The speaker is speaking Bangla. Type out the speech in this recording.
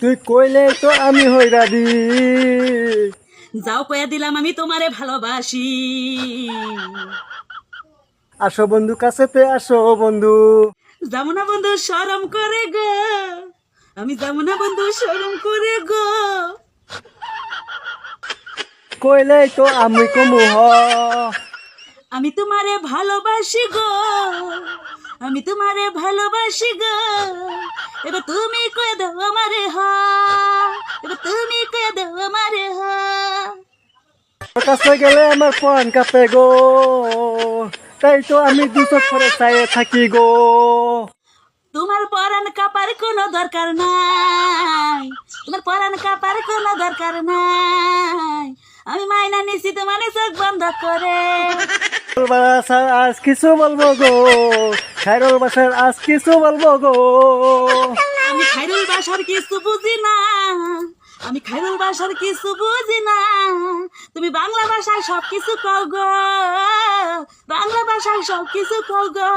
তুই কইলে তো আমি হই রাজি যাও কয়া দিলাম আমি তোমারে ভালোবাসি। আসো বন্ধু কাছেতে আসো বন্ধু। যাব না বন্ধু সরম করে গো। আমি যাব না বন্ধু সরম করে গো। কইলে তো আমি কমু হ। আমি তোমারে ভালোবাসি গো। আমি তোমারে ভালোবাসি গো। এবার তুমি কয়ে দাও আমারে হা এবার তুমি কয়ে দাও আমারে হা কাছে গেলে আমার পরান কাঁপে গো। তাই তো আমি দুচোখ করে চাইয়ে থাকি গো। তোমার পরান কাপার কোনো দরকার নাই। তোমার পরান কাপার কোনো দরকার নাই। আমি মাইনা নিছি তোমার চোখ বন্ধ করে। বাসার আজ কিছু বলব গো। খাইরুল বাসার আজ কিছু বলব গো। খাইরুল বাসার কিছু বুঝি না। আমি খাইরুল বাসার কিছু বুঝি না। তুমি বাংলা ভাষায় সব কিছু কও গো। বাংলা ভাষায় সব কিছু কও গো।